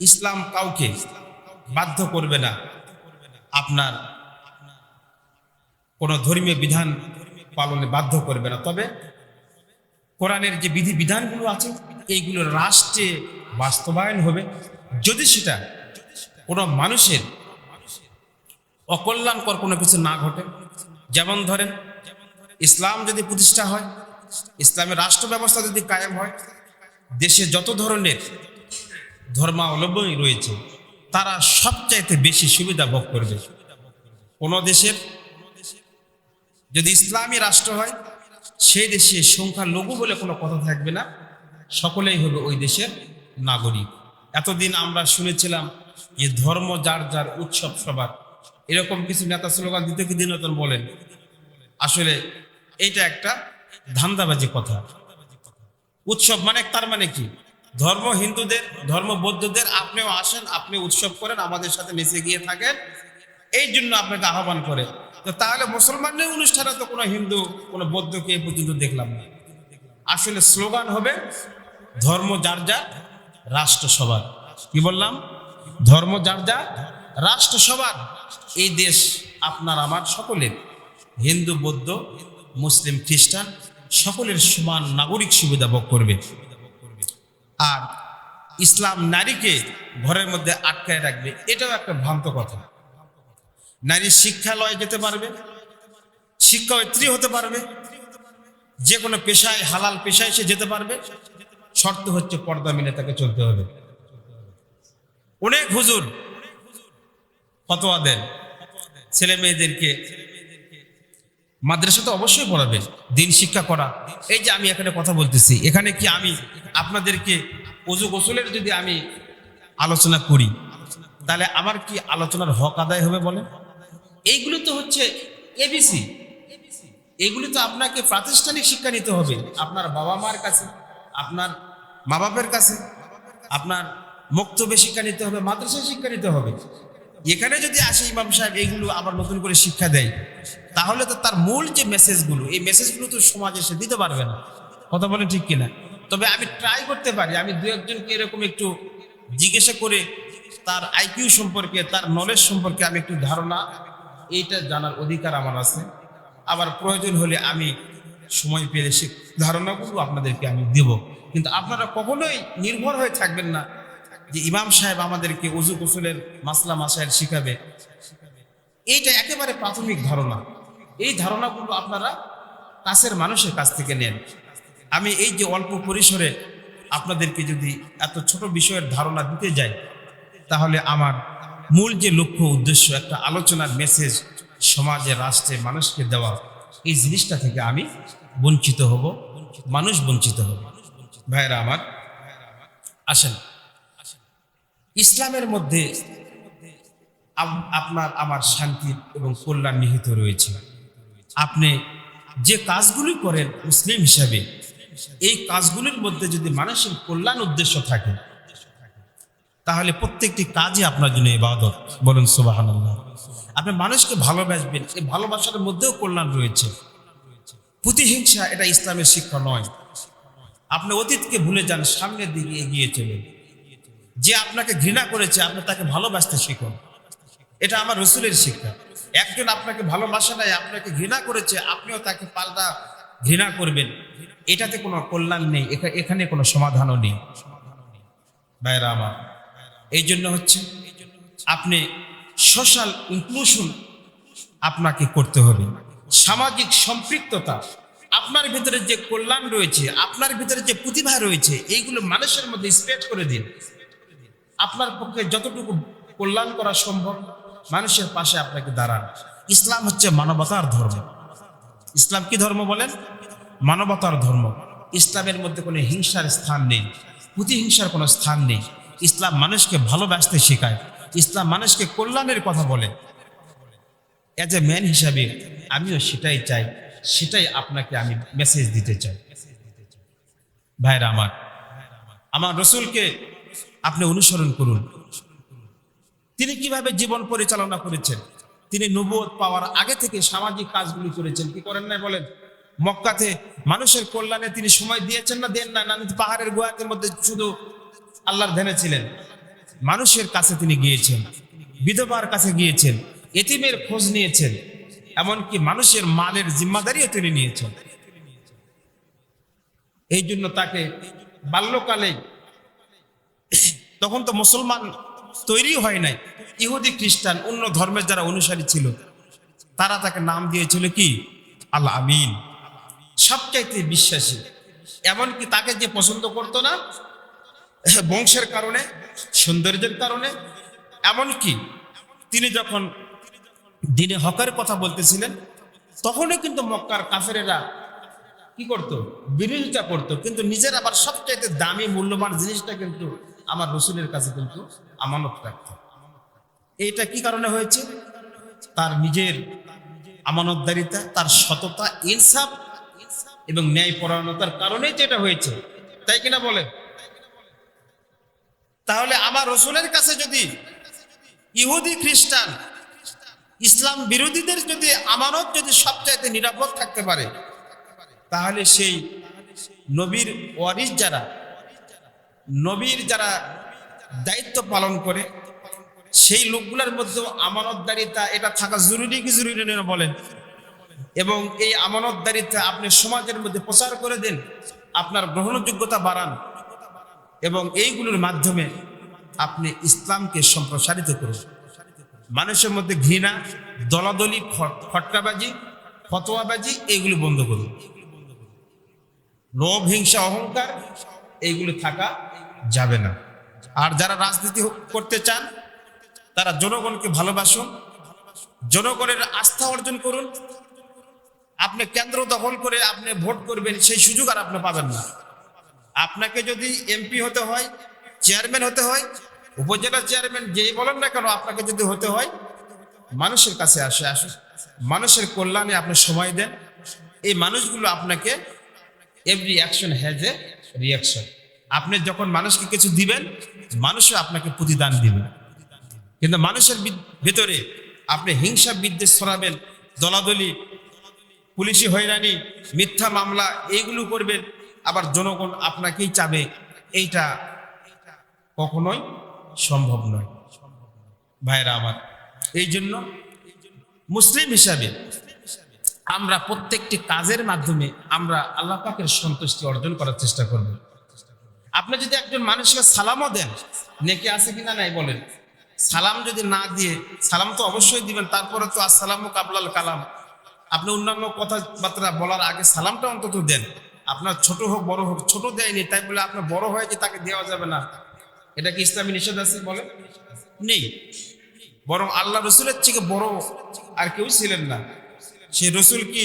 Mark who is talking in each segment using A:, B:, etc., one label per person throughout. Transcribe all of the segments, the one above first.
A: ইসলাম কাউকে বাধ্য করবে না। আপনার কোনো ধর্মীয় বিধান পালনে বাধ্য করবে না। তবে কোরআনের যে বিধি বিধানগুলো আছে, এইগুলো রাষ্ট্রে বাস্তবায়ন হবে। যদি সেটা কোনো মানুষের অকল্যাণকর কোনো কিছু না ঘটে, যেমন ধরেন ইসলাম যদি প্রতিষ্ঠা হয়, ইসলামের রাষ্ট্র ব্যবস্থা যদি কায়েম হয়, দেশে যত ধরনের ধর্মাবলম্বী রয়েছে, তারা সবচাইতে বেশি সুবিধা ভোগ করবে কোনো দেশের যদি ইসলামী রাষ্ট্র হয়, সেই দেশে সংখ্যালঘু বলে কোনো কথা থাকবে না। সকলেই হবে ওই দেশের নাগরিক। এতদিন আমরা শুনেছিলাম যে ধর্ম যার যার উৎসব সবার। এরকম কিছু নেতা স্লোগান দিতে কি দিনতন বলেন? আসলে এইটা একটা ধান্দাবাজি কথা। উৎসব মানে তার মানে কি? ধর্ম হিন্দুদের, ধর্ম বৌদ্ধদের আপনিও আসেন, আপনি উৎসব করেন, আমাদের সাথে মিশে গিয়ে থাকেন। এই জন্য আপনাকে আহ্বান করে। তো তাহলে মুসলমানদের অনুষ্ঠানে তো কোনো হিন্দু, কোনো বৌদ্ধকে এ পর্যন্ত দেখলাম না। আসলে স্লোগান হবে, ধর্ম যার যার, রাষ্ট্র সবার। কি বললাম? ধর্ম যার যার, রাষ্ট্র সবার। এই দেশ আপনার, আমার সকলের। হিন্দু, বৌদ্ধ, মুসলিম, খ্রিস্টান, সকলের সমান নাগরিক সুবিধা ভোগ করবে। আর ইসলাম নারীকে ঘরের মধ্যে আটকায় রাখবে, এটাও একটা ভ্রান্ত কথা। নারী শিক্ষালয়ে যেতে পারবে, শিক্ষায়ত্রী হতে পারবে যে কোনো পেশায়, হালাল পেশায় সে যেতে পারবে, শর্ত হচ্ছে পর্দা মেনে তাকে চলতে হবে। অনেক হুজুর ফতোয়া দেন, ছেলে মেয়েদেরকে মাদ্রাসা তো অবশ্যই পড়াবে, দিন শিক্ষা করা। এই যে আমি এখানে কথা বলতেছি, এখানে কি আমি আপনাদেরকে অজু গোসলের যদি আমি আলোচনা করি, তাহলে আমার কি আলোচনার হক আদায় হবে বলে এইগুলো তো হচ্ছে এবিসি এগুলি তো আপনাকে প্রাতিষ্ঠানিক শিক্ষা নিতে হবে, আপনার বাবা মার কাছে, আপনার মা বাপের কাছে, আপনার মক্তব্যে শিক্ষা নিতে হবে, মাদ্রাসায় শিক্ষা নিতে হবে। এখানে যদি আসে ইমাম সাহেব এইগুলো আবার নতুন করে শিক্ষা দেয়, তাহলে তো তার মূল যে মেসেজগুলো এই মেসেজগুলো তো সমাজে সে দিতে পারবে না। কথা বলে ঠিক কিনা? তবে আমি ট্রাই করতে পারি, আমি দু একজনকে এরকম একটু জিজ্ঞাসা করে তার আইকিউ সম্পর্কে, তার নলেজ সম্পর্কে আমি একটু ধারণা, এইটা জানার অধিকার আমার আছে। আবার প্রয়োজন হলে আমি সময় পেলে সে ধারণাগুলো আপনাদেরকে আমি দেব। কিন্তু আপনারা কখনোই নির্ভর হয়ে থাকবেন না যে ইমাম সাহেব আমাদেরকে উজু গোসলের মাসলা মাসাইল শিখাবে। এইটা একেবারে প্রাথমিক ধারণা। এই ধারণাগুলো আপনারা কাছের মানুষের কাছ থেকে নেন। আমি এই যে অল্প পরিসরে আপনাদেরকে যদি এত ছোট বিষয়ের ধারণা দিতে যাই, তাহলে আমার মূল যে লক্ষ্য, উদ্দেশ্য, একটা আলোচনার মেসেজ সমাজে, রাষ্ট্রে মানুষকে দেওয়া, এই জিনিসটা থেকে আমি বঞ্চিত হব, মানুষ বঞ্চিত হবে। ভাইরা আমার, আসেন। ইসলামের মধ্যে আপনার আমার শান্তি এবং কল্যাণ নিহিত রয়েছে। আপনি যে কাজগুলি করেন মুসলিম হিসাবে, এই কাজগুলির মধ্যে যদি মানুষের কল্যাণ উদ্দেশ্য থাকে, তাহলে প্রত্যেকটি কাজই আপনার জন্য ইবাদত। বলুন সুবাহান আপনি মানুষকে ভালোবাসবেন এই ভালোবাসার মধ্যেও কল্যাণ রয়েছে। প্রতিহিংসা এটা ইসলামের শিক্ষা নয়। আপনি অতীতকে ভুলে যান, সামনের দিকে এগিয়ে চলুন। যে আপনাকে ঘৃণা করেছে, আপনি তাকে ভালোবাসতে শিখুন। এটা আমার রসুলের শিক্ষা। একজন আপনাকে ভালোবাসা নাই, আপনাকে ঘৃণা করেছে, আপনিও তাকে পাল্টা ঘৃণা করবেন। এটাতে কোনো কল্যাণ নেই এখানে কোনো সমাধানও নেই। ভাইরা আমার, এই জন্য হচ্ছে আপনি সোশ্যাল ইনক্লুশন আপনাকে করতে হবে। সামাজিক সম্পৃক্ততা, আপনার ভিতরে যে কল্যাণ রয়েছে, আপনার ভিতরে যে প্রতিভা রয়েছে, এইগুলো মানুষের মধ্যে স্প্রেড করে দিন। আপনার পক্ষে যতটুকু কল্যাণ করা সম্ভব, মানুষের পাশে আপনাকে দাঁড়ান। ইসলাম হচ্ছে মানবতার ধর্ম। ইসলাম কি ধর্ম বলেন? মানবতার ধর্ম। ইসলামের মধ্যে কোনো হিংসার স্থান নেই। প্রতিহিংসার কোনো স্থান নেই। ইসলাম মানুষকে ভালোবাসতে শেখায়। ইসলাম মানুষকে কল্যাণের কথা বলে। অ্যাজ এ ম্যান হিসাবে আমিও সেটাই চাই। সেটাই আপনাকে আমি মেসেজ দিতে চাই। ভাইরা আমার আমার রসুলকে আপনি অনুসরণ করুন। তিনি কীভাবে জীবন পরিচালনা করেছেন? তিনি নবুয়ত পাওয়ার আগে থেকে সামাজিক কাজগুলি করেছেন। কি করেন না বলেন? মক্কাতে মানুষের কল্যাণে তিনি সময় দিয়েছেন না? দেন না? না পাহাড়ের গুহাতের মধ্যে শুধু আল্লাহর ধ্যানে ছিলেন। মানুষের কাছে তিনি গিয়েছেন। বিধবার কাছে গিয়েছেন। এতিমের খোঁজ নিয়েছেন। এমনকি মানুষের মালের জিম্মাদারিও তিনি নিয়েছেন। এই জন্য তাকে বাল্যকালে তখন তো মুসলমান তৈরি হয় নাই। ইহুদি, খ্রিস্টান, অন্য ধর্মের যারা অনুসারী ছিল, তারা তাকে নাম দিয়েছিল কি? আল্লাহ আমিন। সবচাইতে বিশ্বাসী। এমনকি তাকে যে পছন্দ করতো না, বংশের কারণে, সৌন্দর্যের কারণে, এমনকি তিনি যখন দিনে হকের কথা বলতেছিলেন, তখনও কিন্তু মক্কার কাফেরেরা কি করতো? বিরোধিতা করতো। কিন্তু নিজের আবার সবচাইতে দামি, মূল্যবান জিনিসটা কিন্তু আমার রসুলের কাছে কিন্তু আমানত রাখতো এটা কি কারণে হয়েছে? তার নিজের আমানতদারিতা, তার সততা, ইনসাফ এবং ন্যায়পরায়ণতার কারণেই যেটা হয়েছে। তাই কিনা বলেন? তাহলে আমার রসুলের কাছে যদি ইহুদি, খ্রিস্টান, ইসলাম বিরোধীদের যদি আমানত যদি সবচাইতে নিরাপদ থাকতে পারে, তাহলে সেই নবীর ওয়ারিস যারা নবীর যারা দায়িত্ব পালন করে, সেই লোকগুলোর মধ্যেও আমানতদারিতা, এটা থাকা জরুরি কি জরুরি না বলেন? এবং এই আমানতদারিতা আপনি সমাজের মধ্যে প্রচার করে দেন, আপনার গ্রহণযোগ্যতা বাড়ান, এবং এইগুলোর মাধ্যমে আপনি ইসলামকে সম্প্রসারিত করুন। মানুষের মধ্যে ঘৃণা, দলাদলি খটকাবাজি ফতোয়াবাজি, এইগুলো বন্ধ করুন। লোভ হিংসা অহংকার, এইগুলো থাকা যাবে না। আর যারা রাজনীতি করতে চান, তারা জনগণকে ভালোবাসুন। জনগণের আস্থা অর্জন করুন। আপনি কেন্দ্র দখল করে আপনি ভোট করবেন, সেই সুযোগ আর আপনি পাবেন না। আপনাকে যদি এমপি হতে হয়, চেয়ারম্যান হতে হয়, উপজেলা চেয়ারম্যান যেই বলেন না কেন, আপনাকে যদি হতে হয়, মানুষের কাছে আসে, আসুন। মানুষের কল্যাণে আপনি সময় দেন। এই মানুষগুলো আপনাকে every action has a reaction আপনি যখন মানুষকে কিছু দিবেন, মানুষও আপনাকে প্রতিদান দিবে। কিন্তু মানুষের ভেতরে আপনি হিংসা বিদ্বেষ ছড়াবেন, দলাদলি, পুলিশি হয়রানি, মিথ্যা মামলা, এইগুলো করবেন, আবার জনগণ আপনাকেই চাবে, এইটা কখনোই সম্ভব নয়। ভাইরা আমার এই জন্য মুসলিম হিসাবে আমরা প্রত্যেকটি কাজের মাধ্যমে আমরা আল্লাহ পাকের সন্তুষ্টি অর্জন করার চেষ্টা করব। আপনি যদি একজন মানুষকে সালামও দেন, নেকে আছে কিনা নাই বলেন। সালাম যদি না দিয়ে, সালাম তো অবশ্যই দিবেন, তারপরে তো আসসালাম কাবলাল কালাম। আপনি অন্যান্য কথাবার্তা বলার আগে সালামটা অন্তত দেন। আপনার ছোট হোক, বড় হোক, ছোট দেয়নি, তাই বলে আপনার বড় হয়ে যে তাকে দেওয়া যাবে না। এটা কি ইসলামী নিষেধ আছে বলে নেই। বরং আল্লাহ রসুলের থেকে বড় আর কেউ ছিলেন না। সে রসুল কি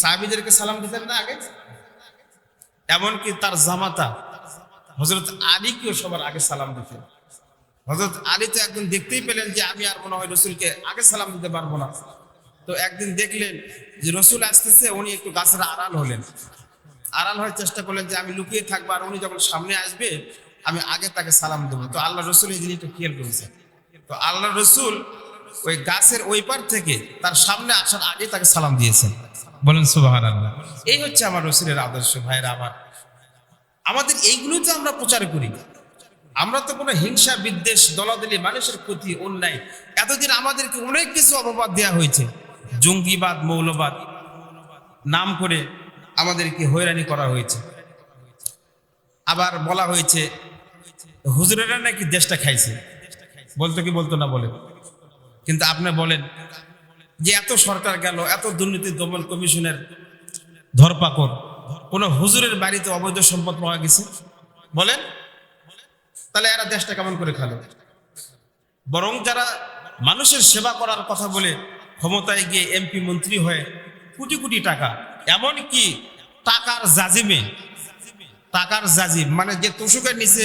A: সাহাবিদেরকে সালাম দিতেন না আগে? এমনকি তার জামাতা হজরত আলীকেও সবার আগে সালাম দিতেন। হজরত আলী তো একদিন দেখতেই পেলেন যে আমি আর মনে হয় রসুলকে আগে সালাম দিতে পারব না। তো একদিন দেখলেন যে রসুল আসতেছে উনি একটু গাছের আড়াল হলেন। আড়াল হওয়ার চেষ্টা করলেন যে আমি লুকিয়ে থাকব আর উনি যখন সামনে আসবে আমি আগে তাকে সালাম দেবো। তো আল্লাহ রসুল এই জিনিসটা খেয়াল করেছে তো আল্লাহ রসুল ওই গাছের ওই পার থেকে তার সামনে আসার আগে তাকে সালাম দিয়েছেন। বলেন সুবাহ আল্লাহ এই হচ্ছে আমার রসুলের আদর্শ ভাইরা আমার। আমাদের এইগুলো তো আমরা প্রচার করি আমরা তো কোনো হিংসা, বিদ্বেষ, দলাদলি, মানুষের প্রতি অন্যায়, এতদিন আমাদেরকে অনেক কিছু অপবাদ দেওয়া হয়েছে। জঙ্গিবাদ, মৌলবাদ, নাম করে আমাদেরকে হয়রানি করা হয়েছে। আবার বলা হয়েছে, হুজুরেরা নাকি দেশটা খাইছে। বলতো কি বলতো না বলে? কিন্তু আপনি বলেন যে এত সরকার গেল, এত দুর্নীতি দমন কমিশনের ধরপাকড়। কোন হুজুরের বাড়িতে অবৈধ সম্পদ পাওয়া গেছে? বলেন। তাহলে এরা দেশটা কেমন করে খালো বরং যারা মানুষের সেবা করার কথা বলে ক্ষমতায় গিয়ে এমপি, মন্ত্রী হয়ে কোটি কোটি টাকা, এমন কি টাকার জাজিমে? টাকার জাজিম মানে যে তোষকের নিচে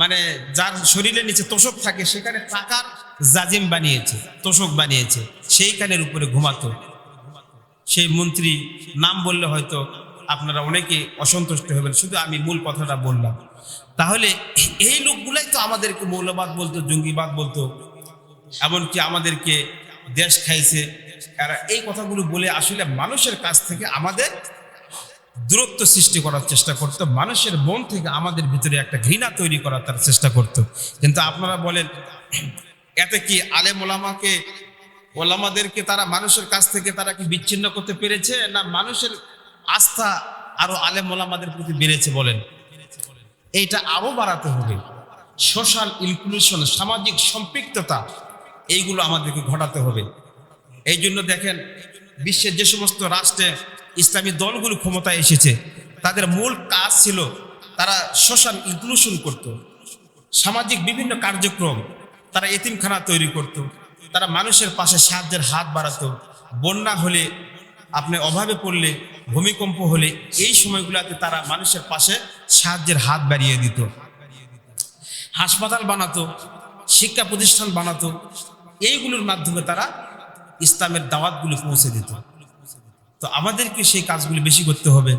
A: মানে যার শরীরের নিচে তোষক থাকে, সেখানে টাকার জাজিম বানিয়েছে, তোষক বানিয়েছে, সেইখানের উপরে ঘুমাতো। সেই মন্ত্রী নাম বললে হয়তো আপনারা অনেকে অসন্তুষ্ট হবেন, শুধু আমি মূল কথাটা বললাম। তাহলে এই লোকগুলাই তো আমাদেরকে মৌলবাদ বলতো, জঙ্গিবাদ বলতো, এমনকি আমাদেরকে দেশ খাইছে। এরা এই কথাগুলো বলে আসলে মানুষের কাছ থেকে আমাদের দূরত্ব সৃষ্টি করার চেষ্টা করত, মানুষের মন থেকে আমাদের ভিতরে একটা ঘৃণা তৈরি করার তার চেষ্টা করত। কিন্তু আপনারা বলেন, এতে কি আলেম ওলামাকে, ওলামাদেরকে তারা মানুষের কাছ থেকে তারা কি বিচ্ছিন্ন করতে পেরেছে, না মানুষের আস্থা আরও আলেম ওলামাদের প্রতি বেড়েছে বলেন। এইটা আরও বাড়াতে হবে। সোশ্যাল ইনক্লুশন, সামাজিক সম্পৃক্ততা, এইগুলো আমাদেরকে ঘটাতে হবে। এই জন্য দেখেন, বিশ্বের যে সমস্ত রাষ্ট্রে ইসলামী দলগুলো ক্ষমতায় এসেছে, তাদের মূল কাজ ছিল তারা সোশ্যাল ইনক্লুশন করত। সামাজিক বিভিন্ন কার্যক্রম তারা এতিমখানা তৈরি করত। তারা মানুষের পাশে সাহায্যের হাত বাড়াতো। বন্যা হলে আপনি অভাবে পড়লে, ভূমিকম্প হলে এই সময়গুলোতে তারা মানুষের পাশে সাহায্যের হাত বাড়িয়ে দিত। হাসপাতাল বানাতো, শিক্ষা প্রতিষ্ঠান বানাতো, এইগুলোর মাধ্যমে তারা ইসলামের দাওয়াতগুলো পৌঁছে দিত। তো আমাদেরকে সেই কাজগুলি বেশি করতে হবে,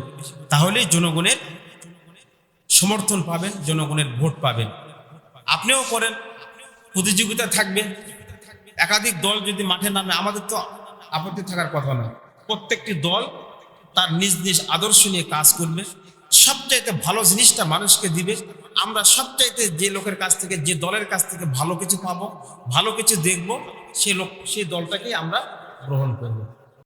A: তাহলেই জনগণের সমর্থন পাবেন, জনগণের ভোট পাবেন। আপনিও করেন, প্রতিযোগিতা থাকবে। একাধিক দল যদি মাঠে নামে, আমাদের তো আপত্তি থাকার কথা নয়। প্রত্যেকটি দল তার নিজ নিজ আদর্শ নিয়ে কাজ করবে। সবচাইতে ভালো জিনিসটা মানুষকে দিবে। আমরা সবচাইতে যে লোকের কাছ থেকে, যে দলের কাছ থেকে ভালো কিছু পাবো, ভালো কিছু দেখব, সে লোক, সেই দলটাকেই আমরা গ্রহণ করব।